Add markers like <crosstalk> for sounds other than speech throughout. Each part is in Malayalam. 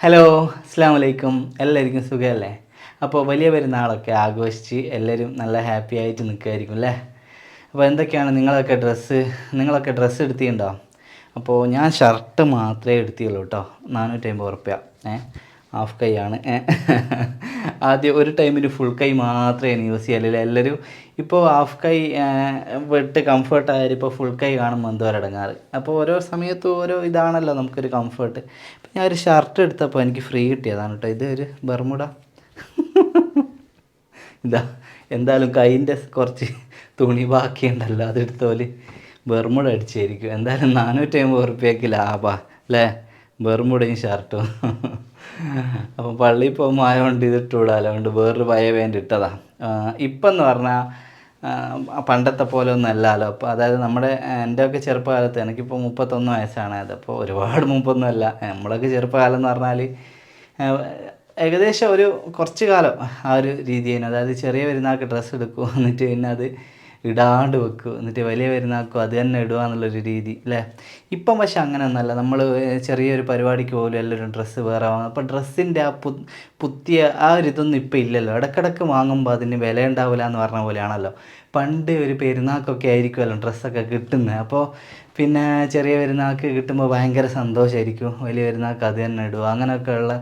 ഹലോ അസ്സാം വലൈക്കും എല്ലാവർക്കും സുഖമല്ലേ? അപ്പോൾ വലിയ പെരുന്നാളൊക്കെ ആഘോഷിച്ച് എല്ലാവരും നല്ല ഹാപ്പി ആയിട്ട് നിൽക്കുമായിരിക്കും അല്ലേ? അപ്പോൾ എന്തൊക്കെയാണ് നിങ്ങളൊക്കെ ഡ്രസ്സ് നിങ്ങളൊക്കെ ഡ്രസ്സ് എടുത്തിട്ടുണ്ടോ? അപ്പോൾ ഞാൻ ഷർട്ട് മാത്രമേ എടുത്തിയുള്ളൂ കേട്ടോ. നാനൂറ്റമ്പത് ഉറുപ്പ്യ. ഏ? ഹാഫ് കൈ ആണ്. ഏ. ആദ്യം ഒരു ടൈമിൽ ഫുൾ കൈ മാത്രമേ യൂസ് ചെയ്യലില്ല എല്ലാവരും ഇപ്പോൾ ഹാഫ് കൈ വിട്ട് കംഫർട്ട് ആയാലും ഇപ്പോൾ ഫുൾ കൈ കാണുമ്പോൾ എന്തോ അടങ്ങാറ് അപ്പോൾ ഓരോ സമയത്തും ഓരോ ഇതാണല്ലോ നമുക്കൊരു കംഫർട്ട് ഇപ്പം ഞാൻ ഒരു ഷർട്ട് എടുത്തപ്പോൾ എനിക്ക് ഫ്രീ കിട്ടിയതാണ് കേട്ടോ ഇത് ഒരു ബർമുട <laughs> ഇതാ എന്തായാലും കൈന്റെ കുറച്ച് തുണി ബാക്കിയുണ്ടല്ലോ അതെടുത്തോൽ ബർമുട അടിച്ചായിരിക്കും. എന്തായാലും നാനൂറ്റി അമ്പത് ഉറുപ്പ്യക്ക് ലാഭാ അല്ലേ? ബർമുടയും ഷർട്ടും <laughs> അപ്പം പള്ളിയിൽ പോകുമ്പോൾ ആയതുകൊണ്ട് ഇത് ഇട്ടുവിടാലോ അതുകൊണ്ട് വേറൊരു പഴയ വേണ്ടി ഇട്ടതാ. ഇപ്പം എന്ന് പറഞ്ഞാൽ പണ്ടത്തെ പോലെ ഒന്നും അല്ലല്ലോ. അപ്പോൾ അതായത് നമ്മുടെ എന്റെ ഒക്കെ ചെറുപ്പകാലത്ത് എനിക്കിപ്പോൾ മുപ്പത്തൊന്ന് വയസ്സാണ്. അതപ്പോൾ ഒരുപാട് മുമ്പൊന്നും അല്ല. നമ്മളൊക്കെ ചെറുപ്പകാലം എന്ന് പറഞ്ഞാൽ ഏകദേശം ഒരു കുറച്ച് കാലം ആ ഒരു രീതിയാണ് അതായത് ചെറിയ പെരുന്നാൾക്ക് ഡ്രസ്സ് എടുക്കും എന്നിട്ട് പിന്നെ അത് ഇടാണ്ട് വെക്കും. എന്നിട്ട് വലിയ പെരുന്നാൾക്കും അത് തന്നെ ഇടുക എന്നുള്ളൊരു രീതി അല്ലേ? ഇപ്പം പക്ഷെ അങ്ങനെയൊന്നുമല്ല നമ്മൾ ചെറിയൊരു പരിപാടിക്ക് പോലും എല്ലാവരും ഡ്രസ്സ് വേറെ വാങ്ങും. അപ്പോൾ ഡ്രസ്സിന്റെ ആ പു പുത്തിയ ആ ഒരു ഇതൊന്നും ഇപ്പം ഇല്ലല്ലോ. ഇടക്കിടക്ക് വാങ്ങുമ്പോൾ അതിന് വില ഉണ്ടാവില്ല എന്ന് പറഞ്ഞ പോലെയാണല്ലോ. പണ്ട് ഒരു പെരുന്നാക്കൊക്കെ ആയിരിക്കുമല്ലോ ഡ്രസ്സൊക്കെ കിട്ടുന്നത് അപ്പോൾ പിന്നെ ചെറിയ പെരുന്നാൾക്ക് കിട്ടുമ്പോൾ ഭയങ്കര സന്തോഷമായിരിക്കും വലിയ പെരുന്നാൾക്ക് അത് തന്നെ ഇടുക. അങ്ങനെയൊക്കെ ഉള്ള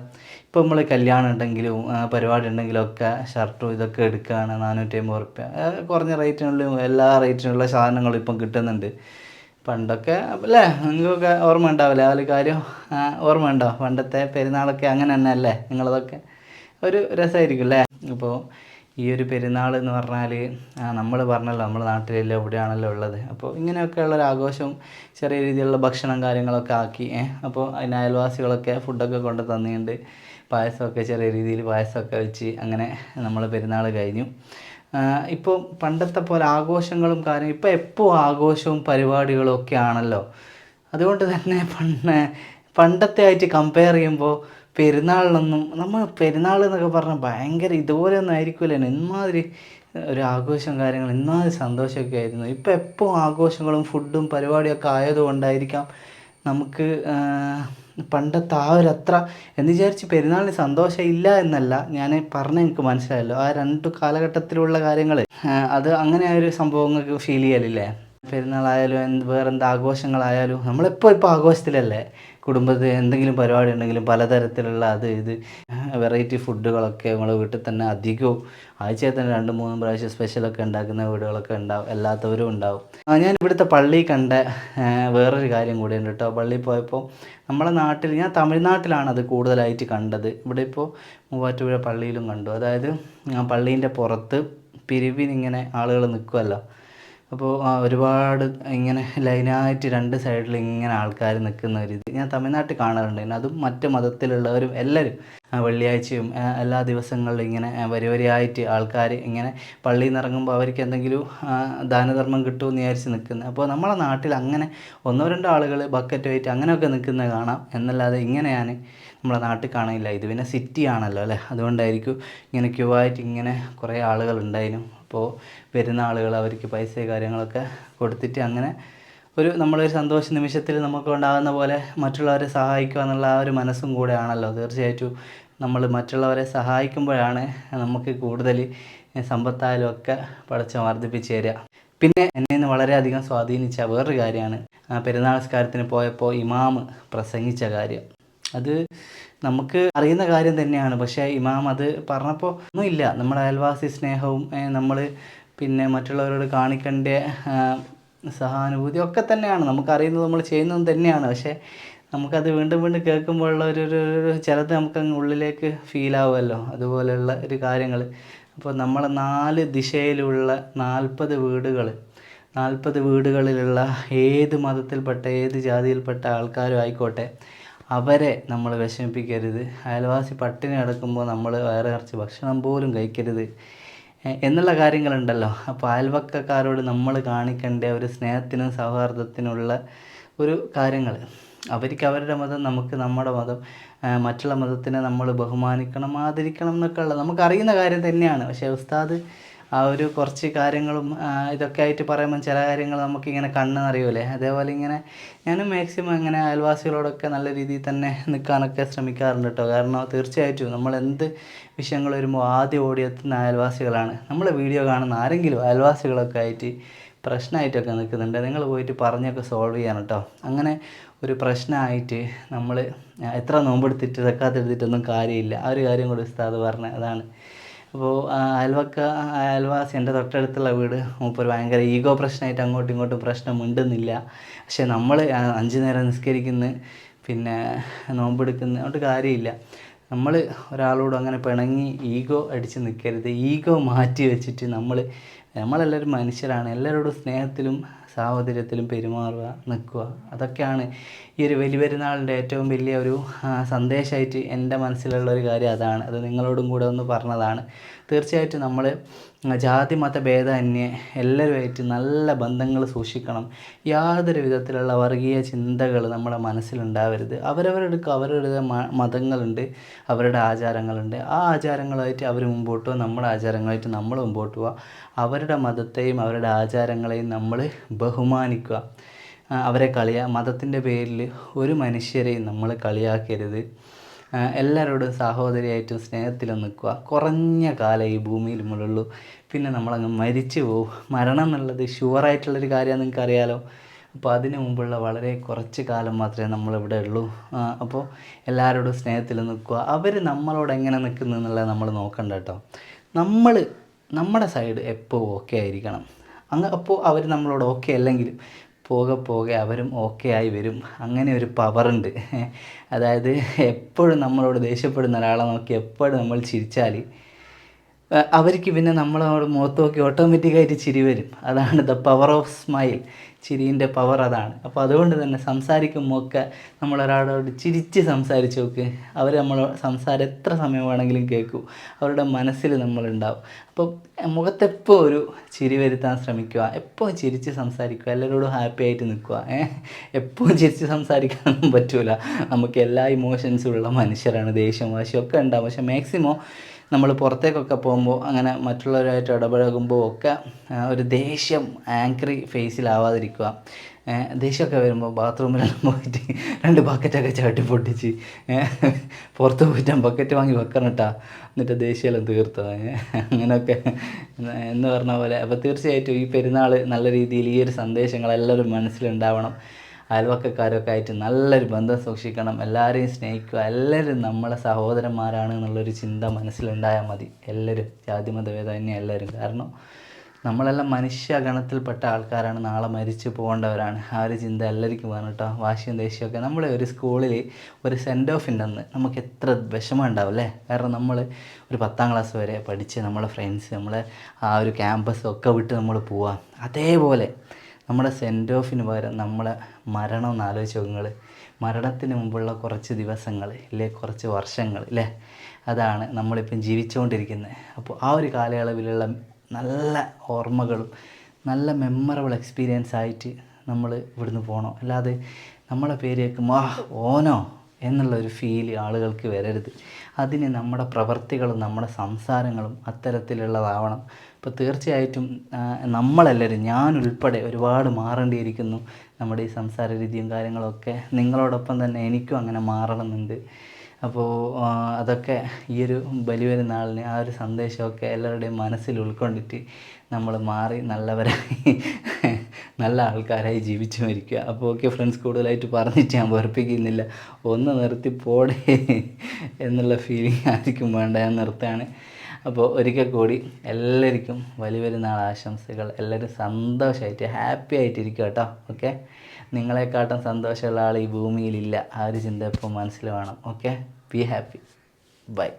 ഇപ്പോൾ നമ്മൾ കല്യാണം ഉണ്ടെങ്കിലും പരിപാടി ഉണ്ടെങ്കിലും ഒക്കെ ഷർട്ടും ഇതൊക്കെ എടുക്കുകയാണ് നാനൂറ്റി അമ്പത് റുപ്യ കുറഞ്ഞ റേറ്റിനുള്ളിലും എല്ലാ റേറ്റിനുള്ള സാധനങ്ങളും ഇപ്പം കിട്ടുന്നുണ്ട്. പണ്ടൊക്കെ അല്ലേ? നിങ്ങൾക്കൊക്കെ ഓർമ്മ ഉണ്ടാവില്ല? ഒരു കാര്യം ഓർമ്മ ഉണ്ടോ? പണ്ടത്തെ പെരുന്നാളൊക്കെ അങ്ങനെ തന്നെ അല്ലേ? നിങ്ങളതൊക്കെ ഒരു രസമായിരിക്കും അല്ലേ? അപ്പോൾ ഈ ഒരു പെരുന്നാൾ എന്ന് പറഞ്ഞാൽ നമ്മൾ പറഞ്ഞല്ലോ നമ്മുടെ നാട്ടിലെല്ലാം എവിടെയാണല്ലോ ഉള്ളത്. അപ്പോൾ ഇങ്ങനെയൊക്കെയുള്ള ഒരു ആഘോഷം ചെറിയ രീതിയിലുള്ള ഭക്ഷണം കാര്യങ്ങളൊക്കെ ആക്കി അപ്പോൾ അതിന് അയൽവാസികളൊക്കെ ഫുഡൊക്കെ കൊണ്ട് തന്നിട്ടുണ്ട്. പായസമൊക്കെ ചെറിയ രീതിയിൽ പായസമൊക്കെ വെച്ച് അങ്ങനെ നമ്മൾ പെരുന്നാൾ കഴിഞ്ഞു. ഇപ്പോൾ പണ്ടത്തെ പോലെ ആഘോഷങ്ങളും കാര്യം ഇപ്പോൾ എപ്പോൾ ആഘോഷവും പരിപാടികളും ഒക്കെ ആണല്ലോ. അതുകൊണ്ട് തന്നെ പണ്ട് പണ്ടത്തെ ആയിട്ട് കമ്പയർ ചെയ്യുമ്പോൾ പെരുന്നാളിനൊന്നും നമ്മൾ പെരുന്നാൾ എന്നൊക്കെ പറഞ്ഞാൽ ഭയങ്കര ഇതുപോലെ ഒന്നും ആയിരിക്കില്ല എന്മാതിരി ഒരു ആഘോഷം കാര്യങ്ങൾ എന്മാതിരി സന്തോഷമൊക്കെ ആയിരുന്നു. ഇപ്പോൾ എപ്പോൾ ആഘോഷങ്ങളും ഫുഡും പരിപാടിയൊക്കെ ആയതുകൊണ്ടായിരിക്കാം നമുക്ക് പണ്ടത്തെ ആ ഒരു അത്ര എന്ന് വിചാരിച്ച് പെരുന്നാളിന് സന്തോഷം ഇല്ല എന്നല്ല. ഞാൻ പറഞ്ഞ എനിക്ക് മനസ്സിലായല്ലോ. ആ രണ്ട് കാലഘട്ടത്തിലുള്ള കാര്യങ്ങൾ അത് അങ്ങനെ ആ ഒരു സംഭവങ്ങൾക്ക് ഫീൽ ചെയ്യലില്ലേ? പെരുന്നാളായാലും എന്ത് വേറെ എന്ത് ആഘോഷങ്ങളായാലും നമ്മളെപ്പോൾ ഇപ്പോൾ ആഘോഷത്തിലല്ലേ? കുടുംബത്തിൽ എന്തെങ്കിലും പരിപാടി ഉണ്ടെങ്കിലും പലതരത്തിലുള്ള അത് ഇത്. വെറൈറ്റി ഫുഡുകളൊക്കെ നമ്മൾ വീട്ടിൽ തന്നെ അധികവും ആഴ്ചയിൽ തന്നെ രണ്ട് മൂന്നും പ്രാവശ്യം സ്പെഷ്യലൊക്കെ ഉണ്ടാക്കുന്ന വീടുകളൊക്കെ ഉണ്ടാവും അല്ലാത്തവരും ഉണ്ടാവും. ഞാൻ ഇവിടുത്തെ പള്ളി കണ്ട വേറൊരു കാര്യം കൂടിയുണ്ട് കേട്ടോ പള്ളി പോയപ്പോൾ നമ്മളെ നാട്ടിൽ ഞാൻ തമിഴ്നാട്ടിലാണ് അത് കൂടുതലായിട്ട് കണ്ടത്. ഇവിടെ ഇപ്പോൾ മൂവാറ്റുപുഴ പള്ളിയിലും കണ്ടു. അതായത് പള്ളീന്റെ പുറത്ത് പിരിവിനിങ്ങനെ ആളുകൾ നിൽക്കുമല്ലോ അപ്പോൾ ഒരുപാട് ഇങ്ങനെ ലൈനായിട്ട് രണ്ട് സൈഡിൽ ഇങ്ങനെ ആൾക്കാർ നിൽക്കുന്ന ഒരു ഇത് ഞാൻ തമിഴ്നാട്ടിൽ കാണാറുണ്ട് അതും മറ്റ് മതത്തിലുള്ളവരും എല്ലാവരും വെള്ളിയാഴ്ചയും എല്ലാ ദിവസങ്ങളിലും ഇങ്ങനെ വരി വരിയായിട്ട് ആൾക്കാർ ഇങ്ങനെ പള്ളിയിൽ നിന്ന് ഇറങ്ങുമ്പോൾ അവർക്ക് എന്തെങ്കിലും ദാനധർമ്മം കിട്ടുമെന്ന് വിചാരിച്ച് നിൽക്കുന്നത്. അപ്പോൾ നമ്മളെ നാട്ടിൽ അങ്ങനെ ഒന്നോ രണ്ടോ ആളുകൾ ബക്കറ്റ് വെയിറ്റ് അങ്ങനെയൊക്കെ നിൽക്കുന്നത് കാണാം. എന്നല്ലാതെ ഇങ്ങനെയാണ് നമ്മളെ നാട്ടിൽ കാണില്ല ഇത് പിന്നെ സിറ്റി ആണല്ലോ അല്ലേ? അതുകൊണ്ടായിരിക്കും ഇങ്ങനെ ക്യൂ ആയിട്ട് ഇങ്ങനെ കുറേ ആളുകൾ ഉണ്ടായിരുന്നു. അപ്പോൾ വരുന്ന ആളുകൾ അവർക്ക് പൈസ കാര്യങ്ങളൊക്കെ കൊടുത്തിട്ട് അങ്ങനെ ഒരു നമ്മളൊരു സന്തോഷ നിമിഷത്തിൽ നമുക്ക് ഉണ്ടാകുന്ന പോലെ മറ്റുള്ളവരെ സഹായിക്കുക എന്നുള്ള ആ ഒരു മനസ്സും കൂടെയാണല്ലോ. തീർച്ചയായിട്ടും നമ്മൾ മറ്റുള്ളവരെ സഹായിക്കുമ്പോഴാണ് നമുക്ക് കൂടുതൽ സമ്പത്തായാലും ഒക്കെ പടച്ച വർദ്ധിപ്പിച്ച് തരിക. പിന്നെ എന്നെ ഇന്ന് വളരെയധികം സ്വാധീനിച്ച വേറൊരു കാര്യമാണ്. പെരുന്നാൾ നിസ്കാരത്തിന് പോയപ്പോൾ ഇമാമ് പ്രസംഗിച്ച കാര്യം. അത് നമുക്ക് അറിയുന്ന കാര്യം തന്നെയാണ്. പക്ഷേ ഇമാം അത് പറഞ്ഞപ്പോൾ ഒന്നുമില്ല. നമ്മുടെ അയൽവാസി സ്നേഹവും നമ്മൾ പിന്നെ മറ്റുള്ളവരോട് കാണിക്കേണ്ട സഹാനുഭൂതി ഒക്കെ തന്നെയാണ്. നമുക്കറിയുന്നത് നമ്മൾ ചെയ്യുന്നതും തന്നെയാണ്. പക്ഷേ നമുക്കത് വീണ്ടും വീണ്ടും കേൾക്കുമ്പോഴുള്ള ഒരു ഒരു ചിലത് നമുക്ക് അങ്ങ് ഉള്ളിലേക്ക് ഫീൽ ആവുമല്ലോ. അതുപോലെയുള്ള ഒരു കാര്യങ്ങൾ അപ്പോൾ നമ്മളെ നാല് ദിശയിലുള്ള നാൽപ്പത് വീടുകൾ നാൽപ്പത് വീടുകളിലുള്ള ഏത് മതത്തിൽപ്പെട്ട ഏത് ജാതിയിൽപ്പെട്ട ആൾക്കാരും ആയിക്കോട്ടെ അവരെ നമ്മൾ വിഷമിപ്പിക്കരുത്. അയൽവാസി പട്ടിണി കിടക്കുമ്പോൾ നമ്മൾ വയറ് നിറച്ച് ഭക്ഷണം പോലും കഴിക്കരുത്. എന്നുള്ള കാര്യങ്ങളുണ്ടല്ലോ. അപ്പോൾ അയൽവക്കക്കാരോട് നമ്മൾ കാണിക്കേണ്ട ഒരു സ്നേഹത്തിനും സൗഹാർദ്ദത്തിനുള്ള ഒരു കാര്യങ്ങൾ. അവർക്ക് അവരുടെ മതം നമുക്ക് നമ്മുടെ മതം മറ്റുള്ള മതത്തിനെ നമ്മൾ ബഹുമാനിക്കണം ആദരിക്കണം എന്നൊക്കെ ഉള്ള നമുക്കറിയുന്ന കാര്യം തന്നെയാണ്. പക്ഷേ ഉസ്താദ് ആ ഒരു കുറച്ച് കാര്യങ്ങളും ഇതൊക്കെ ആയിട്ട് പറയുമ്പോൾ ചില കാര്യങ്ങൾ നമുക്കിങ്ങനെ കണ്ണ് നിറയൂലേ? അതേപോലെ ഇങ്ങനെ ഞാനും മാക്സിമം ഇങ്ങനെ അയൽവാസികളോടൊക്കെ നല്ല രീതിയിൽ തന്നെ നിൽക്കാനൊക്കെ ശ്രമിക്കാറുണ്ട് കേട്ടോ കാരണം തീർച്ചയായിട്ടും നമ്മൾ എന്ത് വിഷയങ്ങൾ വരുമ്പോൾ ആദ്യം ഓടിയെത്തുന്ന അയൽവാസികളാണ്. നമ്മളെ വീഡിയോ കാണുന്ന ആരെങ്കിലും അയൽവാസികളൊക്കെ ആയിട്ട് പ്രശ്നമായിട്ടൊക്കെ നിൽക്കുന്നുണ്ട്. നിങ്ങൾ പോയിട്ട് പറഞ്ഞൊക്കെ സോൾവ് ചെയ്യണം കേട്ടോ അങ്ങനെ ഒരു പ്രശ്നമായിട്ട് നമ്മൾ എത്ര നോമ്പെടുത്തിട്ട് ഇതൊക്കെ എടുത്തിട്ടൊന്നും കാര്യമില്ല. ആ ഒരു കാര്യം കൂടി ഉസ്താദ് പറഞ്ഞ അതാണ്. അപ്പോൾ അയൽവക്ക അയൽവാസി എന്റെ തൊട്ടടുത്തുള്ള വീട്. മൂപ്പർ ഭയങ്കര ഈഗോ പ്രശ്നമായിട്ട് അങ്ങോട്ടും ഇങ്ങോട്ടും പ്രശ്നം മിണ്ടുന്നില്ല പക്ഷേ നമ്മൾ അഞ്ച് നേരം നിസ്കരിക്കുന്ന പിന്നെ നോമ്പെടുക്കുന്ന അതുകൊണ്ട് കാര്യമില്ല. നമ്മൾ ഒരാളോട് അങ്ങനെ പിണങ്ങി ഈഗോ അടിച്ച് നിൽക്കരുത്. ഈഗോ മാറ്റി വെച്ചിട്ട് നമ്മൾ നമ്മളെല്ലാവരും മനുഷ്യരാണ്. എല്ലാവരോടും സ്നേഹത്തിലും സാഹോദര്യത്തിലും പെരുമാറുക നിൽക്കുക. അതൊക്കെയാണ് ഈ ഒരു വലിയ പെരുന്നാളിന്റെ ഏറ്റവും വലിയ ഒരു സന്ദേശമായിട്ട് എന്റെ മനസ്സിലുള്ള ഒരു കാര്യം അതാണ്. അത് നിങ്ങളോടും കൂടെ ഒന്ന് പറഞ്ഞതാണ്. തീർച്ചയായിട്ടും നമ്മൾ ജാതി മത ഭേദമന്യേ എല്ലാവരുമായിട്ട് നല്ല ബന്ധങ്ങൾ സൂക്ഷിക്കണം. യാതൊരു വിധത്തിലുള്ള വർഗീയ ചിന്തകൾ നമ്മുടെ മനസ്സിലുണ്ടാവരുത്. അവരവരുടെ അവരുടെ മതങ്ങളുണ്ട് അവരുടെ ആചാരങ്ങളുണ്ട്. ആ ആചാരങ്ങളായിട്ട് അവർ മുമ്പോട്ട് പോകുക നമ്മുടെ ആചാരങ്ങളായിട്ട് നമ്മൾ മുമ്പോട്ട് പോവുക അവരുടെ മതത്തെയും അവരുടെ ആചാരങ്ങളെയും നമ്മൾ ബഹുമാനിക്കുക. അവരെ കളിയാ. മതത്തിന്റെ പേരിൽ ഒരു മനുഷ്യരെയും നമ്മൾ കളിയാക്കരുത്. എല്ലാവരോടും സഹോദരിയായിട്ടും സ്നേഹത്തിലും നിൽക്കുക. കുറഞ്ഞ കാലം ഈ ഭൂമിയിൽ നമ്മളുള്ളൂ പിന്നെ നമ്മളങ്ങ് മരിച്ചു പോകും മരണം എന്നുള്ളത് ഷുവറായിട്ടുള്ളൊരു കാര്യമാണ് നിങ്ങൾക്ക് അറിയാലോ അപ്പോൾ അതിനു മുമ്പുള്ള വളരെ കുറച്ച് കാലം മാത്രമേ നമ്മളിവിടെ ഉള്ളൂ. അപ്പോൾ എല്ലാവരോടും സ്നേഹത്തിൽ നിൽക്കുക. അവർ നമ്മളോട് എങ്ങനെ നിൽക്കുന്നു എന്നുള്ളത് നമ്മൾ നോക്കണ്ട കേട്ടോ. നമ്മൾ നമ്മുടെ സൈഡ് എപ്പോൾ ഓക്കെ ആയിരിക്കണം. അങ്ങ് അപ്പോൾ അവർ നമ്മളോട് ഓക്കെ അല്ലെങ്കിലും പോകെ പോകെ അവരും ഓക്കെ ആയി വരും. അങ്ങനെ ഒരു പവറുണ്ട് <laughs> അതായത് എപ്പോഴും നമ്മളോട് ദേഷ്യപ്പെടുന്ന ഒരാളെ നോക്കി എപ്പോഴും നമ്മൾ ചിരിച്ചാൽ അവർക്ക് പിന്നെ നമ്മളോട് മുഖത്ത് നോക്കി ഓട്ടോമാറ്റിക്കായിട്ട് ചിരി വരും. അതാണ് ദ പവർ ഓഫ് സ്മൈൽ ചിരിന്റെ പവർ അതാണ്. അപ്പോൾ അതുകൊണ്ട് തന്നെ സംസാരിക്കുമ്പോൾ ഒക്കെ നമ്മളൊരാളോട് ചിരിച്ച് സംസാരിച്ച് നോക്ക്. അവർ നമ്മൾ സംസാരം എത്ര സമയം വേണമെങ്കിലും കേൾക്കും. അവരുടെ മനസ്സിൽ നമ്മളുണ്ടാവും. അപ്പോൾ മുഖത്തെപ്പോൾ ഒരു ചിരി വരുത്താൻ ശ്രമിക്കുക. എപ്പോൾ ചിരിച്ച് സംസാരിക്കുക. എല്ലാവരോടും ഹാപ്പി ആയിട്ട് നിൽക്കുക. എപ്പോഴും ചിരിച്ച് സംസാരിക്കാനൊന്നും പറ്റൂല. നമുക്ക് എല്ലാ ഇമോഷൻസും ഉള്ള മനുഷ്യരാണ്. ദേഷ്യം വാശിയൊക്കെ ഉണ്ടാവും. പക്ഷേ മാക്സിമം നമ്മൾ പുറത്തേക്കൊക്കെ പോകുമ്പോൾ അങ്ങനെ മറ്റുള്ളവരുമായിട്ട് ഇടപഴകുമ്പോൾ ഒക്കെ ഒരു ദേഷ്യം ആങ്കറി ഫേസിലാവാതിരിക്കുക ദേഷ്യമൊക്കെ വരുമ്പോൾ ബാത്റൂമിലെല്ലാം പോയിട്ട് രണ്ട് ബക്കറ്റൊക്കെ ചാട്ടി പൊട്ടിച്ച് പുറത്ത് പോയിട്ട് ബക്കറ്റ് വാങ്ങി വെക്കണം എന്നിട്ട് ദേഷ്യമെല്ലാം തീർത്തോ അങ്ങനെയൊക്കെ എന്ന് പറഞ്ഞ പോലെ. അപ്പോൾ തീർച്ചയായിട്ടും ഈ പെരുന്നാൾ നല്ല രീതിയിൽ ഈ ഒരു സന്ദേശങ്ങൾ എല്ലാവരും മനസ്സിലുണ്ടാവണം. അയൽവക്കക്കാരൊക്കെ ആയിട്ട് നല്ലൊരു ബന്ധം സൂക്ഷിക്കണം. എല്ലാവരെയും സ്നേഹിക്കുക. എല്ലാവരും നമ്മളെ സഹോദരന്മാരാണ് എന്നുള്ളൊരു ചിന്ത മനസ്സിലുണ്ടായാൽ മതി. എല്ലാവരും ജാതി തന്നെ എല്ലാവരും കാരണം നമ്മളെല്ലാം മനുഷ്യഗണത്തിൽപ്പെട്ട ആൾക്കാരാണ്. നാളെ മരിച്ചു പോകേണ്ടവരാണ്. ആ ഒരു ചിന്ത എല്ലാവർക്കും വേണം കേട്ടോ. വാശിയും ദേഷ്യമൊക്കെ. നമ്മുടെ ഒരു സ്കൂളിൽ ഒരു സെൻഡ് ഓഫ് അന്ന് നമുക്ക് എത്ര വിഷമം ഉണ്ടാവും അല്ലേ? കാരണം നമ്മൾ ഒരു പത്താം ക്ലാസ് വരെ പഠിച്ച് നമ്മളെ ഫ്രണ്ട്സ് നമ്മളെ ആ ഒരു ക്യാമ്പസ് ഒക്കെ വിട്ട് നമ്മൾ പോവാം. അതേപോലെ നമ്മുടെ സെൻഡ് ഓഫിന് പകരം നമ്മളെ മരണം എന്ന് ആലോചിച്ച് നിങ്ങൾ മരണത്തിന് മുമ്പുള്ള കുറച്ച് ദിവസങ്ങൾ ഇല്ലേ കുറച്ച് വർഷങ്ങൾ ഇല്ലേ? അതാണ് നമ്മളിപ്പം ജീവിച്ചുകൊണ്ടിരിക്കുന്നത് അപ്പോൾ ആ ഒരു കാലയളവിലുള്ള നല്ല ഓർമ്മകളും നല്ല മെമ്മറബിൾ എക്സ്പീരിയൻസ് ആയിട്ട് നമ്മൾ ഇവിടുന്ന് പോകണം അല്ലാതെ നമ്മളെ പേര് മാ ഓനോ? എന്നുള്ള ഒരു ഫീൽ ആളുകൾക്ക് വരരുത്. അതിന് നമ്മുടെ പ്രവർത്തികളും നമ്മുടെ സംസാരങ്ങളും അത്തരത്തിലുള്ളതാവണം. ഇപ്പോൾ തീർച്ചയായിട്ടും നമ്മളെല്ലാവരും ഞാൻ ഉൾപ്പെടെ ഒരുപാട് മാറേണ്ടിയിരിക്കുന്നു. നമ്മുടെ ഈ സംസാര രീതിയും കാര്യങ്ങളൊക്കെ നിങ്ങളോടൊപ്പം തന്നെ എനിക്കും അങ്ങനെ മാറണമെന്നുണ്ട്. അപ്പോൾ അതൊക്കെ ഈ ഒരു ബലിപെരുന്നാളിന് ആ ഒരു സന്ദേശമൊക്കെ എല്ലാവരുടെയും മനസ്സിൽ ഉൾക്കൊണ്ടിട്ട് നമ്മൾ മാറി നല്ലവരായി നല്ല ആൾക്കാരായി ജീവിച്ചു മരിക്കുക. അപ്പോൾ ഓക്കെ ഫ്രണ്ട്സ് കൂടുതലായിട്ട് പറഞ്ഞിട്ട് ഞാൻ വെറുപ്പിക്കുന്നില്ല. ഒന്ന് നിർത്തി പോടേ എന്നുള്ള ഫീലിംഗ് ആയിരിക്കും വേണ്ട. ഞാൻ നിർത്താണ് അപ്പോൾ ഒരിക്കൽ കൂടി എല്ലാവർക്കും വലിയ പെരുന്നാൾ ആശംസകൾ. എല്ലാവരും സന്തോഷമായിട്ട് ഹാപ്പി ആയിട്ടിരിക്കുക കേട്ടോ. ഓക്കെ നിങ്ങളെക്കാട്ടും സന്തോഷമുള്ള ആൾ ഈ ഭൂമിയിലില്ല. ആ ഒരു ചിന്ത ഇപ്പോൾ മനസ്സിൽ വേണം. Okay be happy by